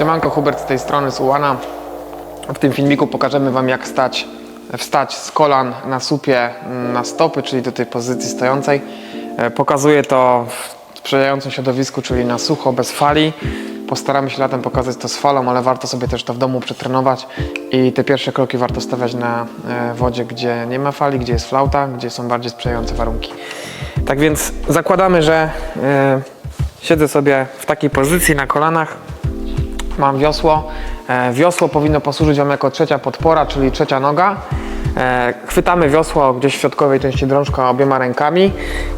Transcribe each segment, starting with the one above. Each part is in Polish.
Siemanko, Hubert z tej strony, z Ułana. W tym filmiku pokażemy Wam jak stać, wstać z kolan na supie na stopy, czyli do tej pozycji stojącej. E, Pokazuję to w sprzyjającym środowisku, czyli na sucho, bez fali. Postaramy się latem pokazać to z falą, ale warto sobie też to w domu przetrenować i te pierwsze kroki warto stawiać na e, wodzie, gdzie nie ma fali, gdzie jest flauta, gdzie są bardziej sprzyjające warunki. Tak więc zakładamy, że e, siedzę sobie w takiej pozycji na kolanach, mam wiosło. E, Wiosło powinno posłużyć Wam jako trzecia podpora, czyli trzecia noga. E, Chwytamy wiosło gdzieś w środkowej części drążka obiema rękami.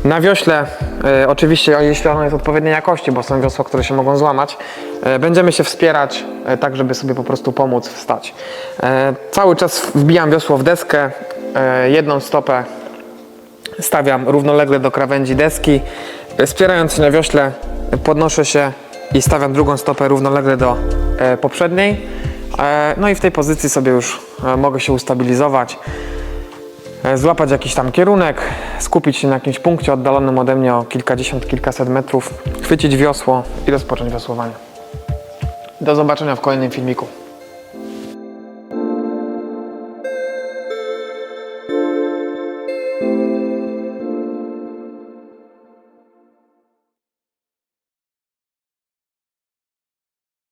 Na wiośle, e, oczywiście jeśli ono jest odpowiedniej jakości, bo są wiosła, które się mogą złamać, będziemy się wspierać tak, żeby sobie po prostu pomóc wstać. Cały czas wbijam wiosło w deskę, jedną stopę stawiam równolegle do krawędzi deski. Wspierając się na wiośle, podnoszę się i stawiam drugą stopę równolegle do e, poprzedniej. E, no i w tej pozycji sobie już e, mogę się ustabilizować, złapać jakiś tam kierunek, skupić się na jakimś punkcie oddalonym ode mnie o kilkadziesiąt, kilkaset metrów, chwycić wiosło i rozpocząć wiosłowanie. Do zobaczenia w kolejnym filmiku.